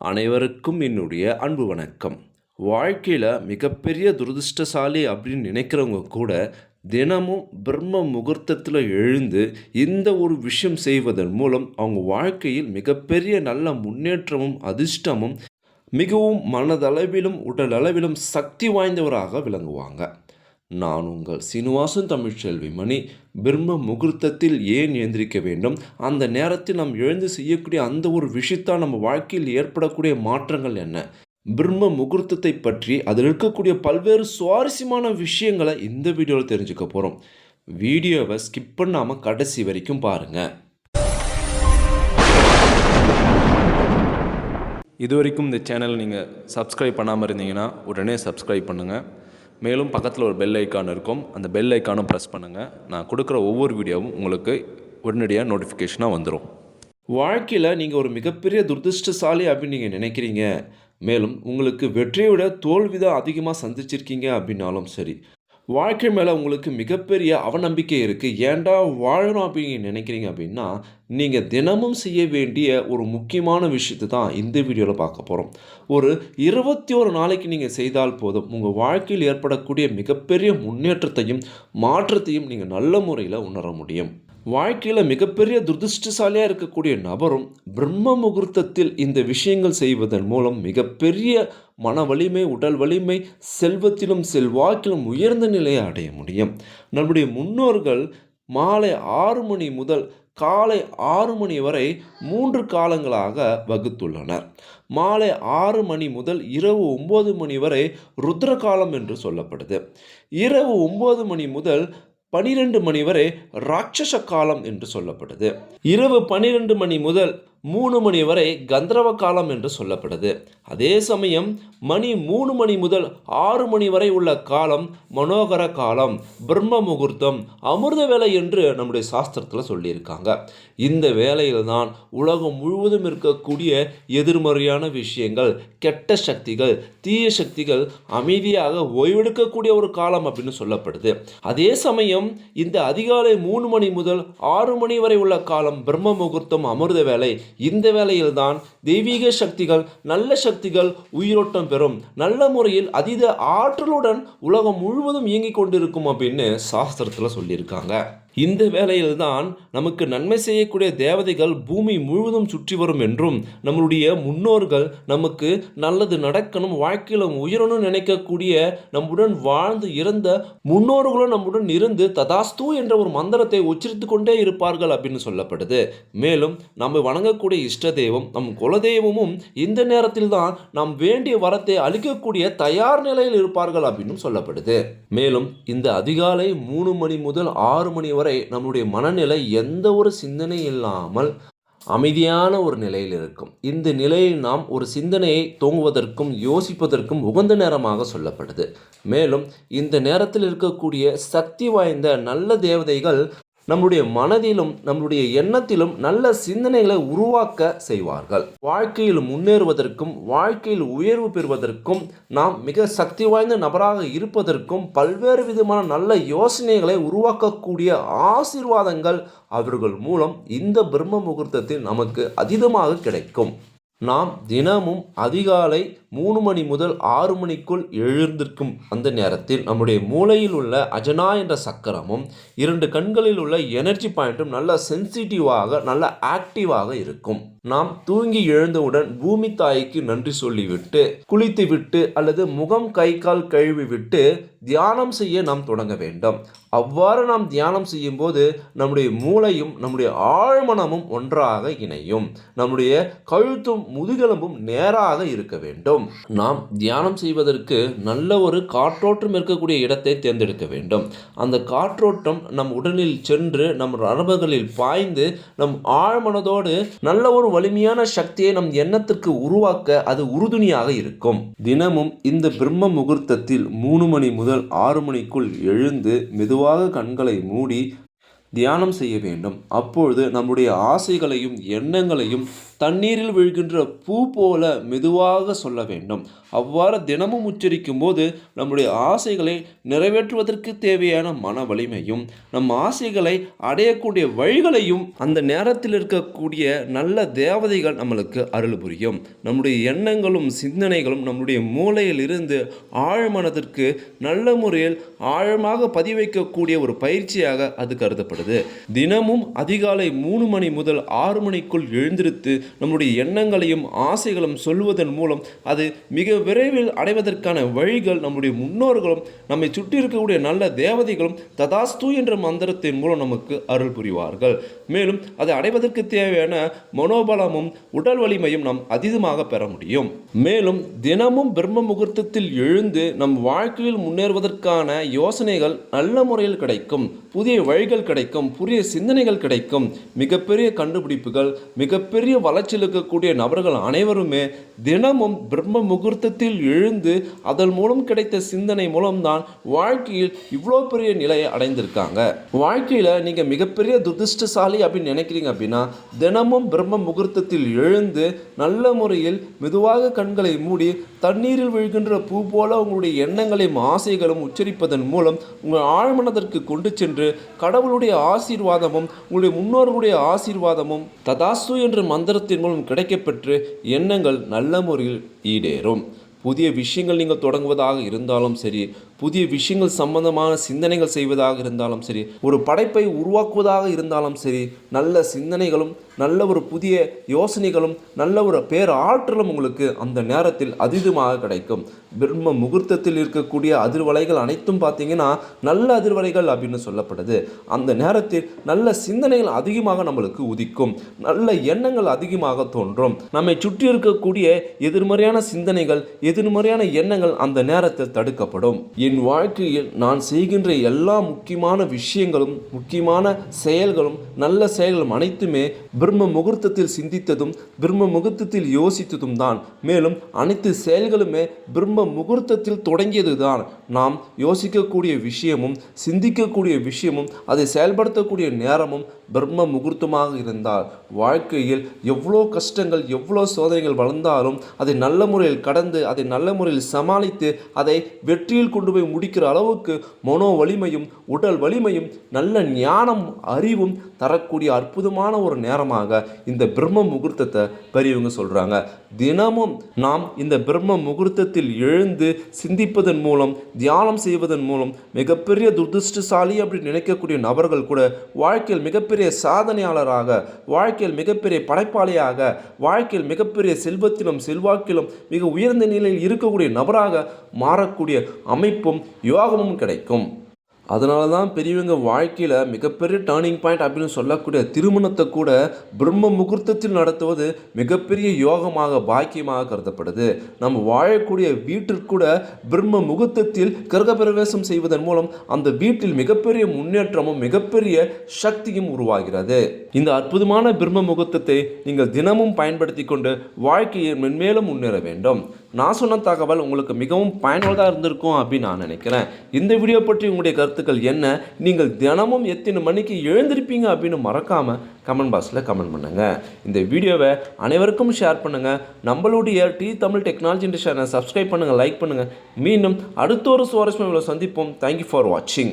அனைவருக்கும் என்னுடைய அன்பு வணக்கம். வாழ்க்கையில் மிகப்பெரிய துரதிர்ஷ்டசாலி அப்படின்னு நினைக்கிறவங்க கூட தினமும் பிரம்ம முகூர்த்தத்தில் எழுந்து இந்த ஒரு விஷயம் செய்வதன் மூலம் அவங்க வாழ்க்கையில் மிகப்பெரிய நல்ல முன்னேற்றமும் அதிர்ஷ்டமும் மிகவும் மனதளவிலும் உடலளவிலும் சக்தி வாய்ந்தவராக விளங்குவாங்க. நான் உங்கள் சீனிவாசன் தமிழ்ச்செல்வி மணி. பிரம்ம முகூர்த்தத்தில் ஏன் எழுந்திருக்க வேண்டும்? அந்த நேரத்தில் நாம் எழுந்து செய்யக்கூடிய அந்த ஒரு விஷயத்தால் நம்ம வாழ்க்கையில் ஏற்படக்கூடிய மாற்றங்கள் என்ன? பிரம்ம முகூர்த்தத்தை பற்றி அதில் இருக்கக்கூடிய பல்வேறு சுவாரஸ்யமான விஷயங்களை இந்த வீடியோவில் தெரிஞ்சுக்க போகிறோம் வீடியோவை ஸ்கிப் பண்ணாமல் கடைசி வரைக்கும் பாருங்கள் இது வரைக்கும் இந்த சேனலை நீங்கள் சப்ஸ்கிரைப் பண்ணாமல் இருந்தீங்கன்னா உடனே சப்ஸ்கிரைப் பண்ணுங்கள் மேலும் பக்கத்தில் ஒரு பெல் ஐக்கான் இருக்கும். அந்த பெல் ஐக்கானும் ப்ரெஸ் பண்ணுங்கள் நான் கொடுக்குற ஒவ்வொரு வீடியோவும் உங்களுக்கு உடனடியாக நோட்டிஃபிகேஷனாக வந்துடும் வாழ்க்கையில் நீங்கள் ஒரு மிகப்பெரிய துரதிருஷ்டசாலி அப்படின்னு நீங்கள் நினைக்கிறீங்க. மேலும் உங்களுக்கு வெற்றியை விட தோல்வி தான் அதிகமாக சந்திச்சிருக்கீங்க அப்படின்னாலும் சரி. வாழ்க்கை மேலே உங்களுக்கு மிகப்பெரிய அவநம்பிக்கை இருக்குது ஏன்டா வாழணும் அப்படின்னு நினைக்கிறீங்க அப்படின்னா நீங்கள் தினமும் செய்ய வேண்டிய ஒரு முக்கியமான விஷயத்தை தான் இந்த வீடியோவில் பார்க்க போகிறோம் ஒரு இருபத்தி ஒரு நாளைக்கு நீங்கள் செய்தால் போதும். உங்கள் வாழ்க்கையில் ஏற்படக்கூடிய மிகப்பெரிய முன்னேற்றத்தையும் மாற்றத்தையும் நீங்கள் நல்ல முறையில் உணர முடியும். வாழ்க்கையில் மிகப்பெரிய துரதிருஷ்டசாலியாக இருக்கக்கூடிய நபரும் பிரம்ம முகூர்த்தத்தில் இந்த விஷயங்கள் செய்வதன் மூலம் மிகப்பெரிய மன வலிமை உடல் வலிமை செல்வத்திலும் செல்வாக்கிலும் உயர்ந்த நிலையை அடைய முடியும். நம்முடைய முன்னோர்கள் மாலை ஆறு மணி முதல் காலை ஆறு மணி வரை மூன்று காலங்களாக வகுத்துள்ளனர். மாலை ஆறு மணி முதல் இரவு ஒம்பது மணி வரை ருத்ர காலம் என்று சொல்லப்படுது. இரவு ஒம்பது மணி முதல் பனிரெண்டு மணி வரை ராட்சச காலம் என்று சொல்லப்படுது. இரவு பனிரெண்டு மணி முதல் மூணு மணி வரை கந்தரவ காலம் என்று சொல்லப்படுது. அதே சமயம் மணி மூணு மணி முதல் ஆறு மணி வரை உள்ள காலம் மனோகர காலம் பிரம்ம முகூர்த்தம் அமிர்த வேலை என்று நம்முடைய சாஸ்திரத்தில் சொல்லியிருக்காங்க. இந்த வேலையில் தான் உலகம் முழுவதும் இருக்கக்கூடிய எதிர்மறையான விஷயங்கள் கெட்ட சக்திகள் தீய சக்திகள் அமைதியாக ஓய்வெடுக்கக்கூடிய ஒரு காலம் அப்படின்னு சொல்லப்படுது. அதே சமயம் இந்த அதிகாலை மூணு மணி முதல் ஆறு மணி வரை உள்ள காலம் பிரம்ம முகூர்த்தம் அமிர்த வேலை இந்த வேளையில்தான் தெய்வீக சக்திகள் நல்ல சக்திகள் உயிரோட்டம் பெறும். நல்ல முறையில் அதீத ஆற்றலுடன் உலகம் முழுவதும் இயங்கிக் கொண்டிருக்கும் அப்படின்னு சாஸ்திரத்தில் சொல்லியிருக்காங்க. இந்த வேளையில்தான் நமக்கு நன்மை செய்யக்கூடிய தேவதைகள் பூமி முழுவதும் சுற்றி வரும் என்றும் நம்மளுடைய முன்னோர்கள் நமக்கு நல்லது நடக்கணும் வாழ்க்கையில் உயரணும் நினைக்கக்கூடிய நம்முடன் வாழ்ந்து இறந்த முன்னோர்களும் நம்முடன் இருந்து ததாஸ்து என்ற ஒரு மந்திரத்தை உச்சரித்து கொண்டே இருப்பார்கள் அப்படின்னு சொல்லப்படுது. மேலும் நம்ம வணங்கக்கூடிய இஷ்ட தெய்வம் நம் குலதெய்வமும் இந்த நேரத்தில் தான் நாம் வேண்டிய வரத்தை அளிக்கக்கூடிய தயார் நிலையில் இருப்பார்கள் அப்படின்னு சொல்லப்படுது. மேலும் இந்த அதிகாலை மூணு மணி முதல் ஆறு மணி வரை நம்முடைய மனநிலை எந்த ஒரு சிந்தனை இல்லாமல் அமைதியான ஒரு நிலையில் இருக்கும். இந்த நிலையில் நாம் ஒரு சிந்தனையை தோங்குவதற்கும் யோசிப்பதற்கும் உகந்த நேரமாக சொல்லப்படுது. மேலும் இந்த நேரத்தில் இருக்கக்கூடிய சக்தி வாய்ந்த நல்ல தேவதைகள் நம்முடைய மனதிலும் நம்முடைய எண்ணத்திலும் நல்ல சிந்தனைகளை உருவாக்க செய்வார்கள். வாழ்க்கையில் முன்னேறுவதற்கும் வாழ்க்கையில் உயர்வு பெறுவதற்கும் நாம் மிக சக்தி வாய்ந்த நபராக இருப்பதற்கும் பல்வேறு விதமான நல்ல யோசனைகளை உருவாக்கக்கூடிய ஆசீர்வாதங்கள் அவர்கள் மூலம் இந்த பிரம்ம முகூர்த்தத்தில் நமக்கு அதீதமாக கிடைக்கும். நாம் தினமும் அதிகாலை மூணு மணி முதல் ஆறு மணிக்குள் எழுந்திருக்கும் அந்த நேரத்தில் நம்முடைய மூளையில் உள்ள அஜனா என்ற சக்கரமும் இரண்டு கண்களில் உள்ள எனர்ஜி பாயிண்ட்டும் நல்ல சென்சிட்டிவாக நல்ல ஆக்டிவாக இருக்கும். நாம் தூங்கி எழுந்தவுடன் பூமி தாய்க்கு நன்றி சொல்லிவிட்டு குளித்துவிட்டு அல்லது முகம் கை கால் கழுவி விட்டு தியானம் செய்ய நாம் தொடங்க வேண்டும். அவ்வாறு நாம் தியானம் செய்யும் போது நம்முடைய மூளையும் நம்முடைய ஆழ்மனமும் ஒன்றாக இணையும். நம்முடைய கழுத்தும் முதுகெலும்பும் நேராக இருக்க வேண்டும். நாம் தியானம் செய்வதற்கு நல்ல ஒரு காற்றோட்டம் இருக்கக்கூடிய இடத்தை தேர்ந்தெடுக்க வேண்டும். அந்த காற்றோட்டம் நம் உடலில் சென்று நம் நரம்புகளில் பாய்ந்து நம் ஆழ்மனதோடு நல்ல ஒரு வலிமையான சக்தியை நம் எண்ணத்திற்கு உருவாக்க அது உறுதுணையாக இருக்கும். தினமும் இந்த பிரம்ம முகூர்த்தத்தில் மூணு மணி முதல் ஆறு மணிக்குள் எழுந்து மெதுவாக கண்களை மூடி தியானம் செய்ய வேண்டும். அப்பொழுது நம்முடைய ஆசைகளையும் எண்ணங்களையும் தண்ணீரில் விழுகின்ற பூ போல மெதுவாக சொல்ல வேண்டும். அவ்வாறு தினமும் உச்சரிக்கும் போது நம்முடைய ஆசைகளை நிறைவேற்றுவதற்கு தேவையான மன வலிமையும் நம் ஆசைகளை அடையக்கூடிய வழிகளையும் அந்த நேரத்தில் இருக்கக்கூடிய நல்ல தேவதைகள் நம்மளுக்கு அருள் புரியும். நம்முடைய எண்ணங்களும் சிந்தனைகளும் நம்முடைய மூளையில் இருந்து ஆழ்மனதிற்கு நல்ல முறையில் ஆழமாக பதிவைக்கக்கூடிய ஒரு பயிற்சியாக அது கருதப்படுது. தினமும் அதிகாலை மூணு மணி முதல் ஆறு மணிக்குள் எழுந்திருத்து நம்முடைய எண்ணங்களையும் ஆசைகளும் சொல்வதன் மூலம் அது மிக விரைவில் அடைவதற்கான வழிகள் நம்முடைய முன்னோர்களும் நம்மை சுற்றி இருக்கக்கூடிய நல்ல தேவதைகளும் ததாஸ்து என்ற மந்திரத்தின் மூலம் நமக்கு அருள் புரிவார்கள். மேலும் அதை அடைவதற்கு தேவையான மனோபலமும் உடல் வலிமையும் நாம் அதிகமாக பெற முடியும். மேலும் தினமும் பிரம்ம முகூர்த்தத்தில் எழுந்து நம் வாழ்க்கையில் முன்னேறுவதற்கான யோசனைகள் நல்ல முறையில் கிடைக்கும் புதிய வழிகள் கிடைக்கும் புதிய சிந்தனைகள் கிடைக்கும். மிகப்பெரிய கண்டுபிடிப்புகள் மிகப்பெரிய வள அலைச்சல் இருக்கக்கூடிய நபர்கள் அனைவருமே தினமும் பிரம்ம முகூர்த்தத்தில் எழுந்து அதன் மூலம் கிடைத்த சிந்தனை மூலம்தான் வாழ்க்கையில் இவ்வளோ பெரிய நிலையை அடைந்திருக்காங்க. வாழ்க்கையில் நீங்கள் மிகப்பெரிய துதிஷ்டசாலி அப்படின்னு நினைக்கிறீங்க அப்படின்னா தினமும் பிரம்ம முகூர்த்தத்தில் எழுந்து நல்ல முறையில் மெதுவாக கண்களை மூடி தண்ணீரில் விழுகின்ற பூ போல உங்களுடைய எண்ணங்களையும் ஆசைகளும் உச்சரிப்பதன் மூலம் உங்கள் ஆழ்மனதற்கு கொண்டு சென்று கடவுளுடைய ஆசீர்வாதமும் உங்களுடைய முன்னோர்களுடைய ஆசீர்வாதமும் ததாசு என்ற மந்திரத்தை மந்திரத்தின் மூலம் கிடைக்கப்பெற்று எண்ணங்கள் நல்ல முறையில் ஈடேறும். புதிய விஷயங்கள் நீங்கள் தொடங்குவதாக இருந்தாலும் சரி புதிய விஷயங்கள் சம்பந்தமான சிந்தனைகள் செய்வதாக இருந்தாலும் சரி ஒரு படைப்பை உருவாக்குவதாக இருந்தாலும் சரி நல்ல சிந்தனைகளும் நல்ல ஒரு புதிய யோசனைகளும் நல்ல ஒரு பேர் ஆற்றலும் உங்களுக்கு அந்த நேரத்தில் அதீதமாக கிடைக்கும். பிரம்ம முகூர்த்தத்தில் இருக்கக்கூடிய அதிர்வலைகள் அனைத்தும் பார்த்தீங்கன்னா நல்ல அதிர்வலைகள் அப்படின்னு சொல்லப்படுது. அந்த நேரத்தில் நல்ல சிந்தனைகள் அதிகமாக நம்மளுக்கு உதிக்கும். நல்ல எண்ணங்கள் அதிகமாக தோன்றும். நம்மை சுற்றி இருக்கக்கூடிய எதிர்மறையான சிந்தனைகள் எதிர்மறையான எண்ணங்கள் அந்த நேரத்தில் தடுக்கப்படும். என் வாழ்க்கையில் நான் செய்கின்ற எல்லா முக்கியமான விஷயங்களும் முக்கியமான செயல்களும் நல்ல செயல்களும் அனைத்துமே பிரம்ம முகூர்த்தத்தில் சிந்தித்ததும் பிரம்ம முகூர்த்தத்தில் யோசித்ததும் தான். மேலும் அனைத்து செயல்களுமே பிரம்ம முகூர்த்தத்தில் தொடங்கியது தான் நாம் யோசிக்கக்கூடிய விஷயமும் சிந்திக்கக்கூடிய விஷயமும் அதை செயல்படுத்தக்கூடிய நேரமும் பிரம்ம முகூர்த்தமாக இருந்தால் வாழ்க்கையில் எவ்வளோ கஷ்டங்கள் எவ்வளோ சோதனைகள் வளர்ந்தாலும் அதை நல்ல முறையில் கடந்து அதை நல்ல முறையில் சமாளித்து அதை வெற்றியில் கொண்டு போய் முடிக்கிற அளவுக்கு மனோ வலிமையும் உடல் வலிமையும் நல்ல ஞானம் அறிவும் தரக்கூடிய அற்புதமான ஒரு நேரமாக இந்த பிரம்ம முகூர்த்தத்தை பெரியவங்க சொல்கிறாங்க தினமும் நாம் இந்த பிரம்ம முகூர்த்தத்தில் எழுந்து சிந்திப்பதன் மூலம் தியானம் செய்வதன் மூலம் மிகப்பெரிய துர்திருஷ்டசாலி அப்படி நினைக்கக்கூடிய நபர்கள் கூட வாழ்க்கையில் மிகப்பெரிய சாதனையாளராக வாழ்க்கையில் மிகப்பெரிய படைப்பாளியாக வாழ்க்கையில் மிகப்பெரிய செல்வத்திலும் செல்வாக்கிலும் மிக உயர்ந்த நிலையில் இருக்கக்கூடிய நபராக மாறக்கூடிய அமைப்பு அமைப்பும் யோகமும் கிடைக்கும். அதனால தான் பெரியவங்க வாழ்க்கையில் மிகப்பெரிய டேர்னிங் பாயிண்ட் அப்படின்னு சொல்லக்கூடிய திருமணத்தை கூட பிரம்ம முகூர்த்தத்தில் நடத்துவது மிகப்பெரிய யோகமாக பாக்கியமாக கருதப்படுது. நம்ம வாழக்கூடிய வீட்டிற்கூட பிரம்ம முகூர்த்தத்தில் கிரகப்பிரவேசம் செய்வதன் மூலம் அந்த வீட்டில் மிகப்பெரிய முன்னேற்றமும் மிகப்பெரிய சக்தியும் உருவாகிறது. இந்த அற்புதமான பிரம்ம முகூர்த்தத்தை நீங்கள் தினமும் பயன்படுத்தி கொண்டு வாழ்க்கையை மென்மேலும் முன்னேற வேண்டும். நான் சொன்ன தகவல் உங்களுக்கு மிகவும் பயனுள்ளதாக இருந்திருக்கும் அப்படின்னு நான் நினைக்கிறேன். இந்த வீடியோ பற்றி உங்களுடைய கருத்துக்கள் என்ன? நீங்கள் தினமும் எத்தனை மணிக்கு எழுந்திருப்பீங்க அப்படின்னு மறக்காமல் கமெண்ட் பாக்ஸில் கமெண்ட் பண்ணுங்கள் இந்த வீடியோவை அனைவருக்கும் ஷேர் பண்ணுங்கள் நம்மளுடைய டி தமிழ் டெக்னாலஜி சேனலை சப்ஸ்கிரைப் பண்ணுங்கள் லைக் பண்ணுங்கள் மீண்டும் அடுத்த ஒரு சுவாரஸ்யமாக சந்திப்போம். தேங்க்யூ ஃபார் வாட்சிங்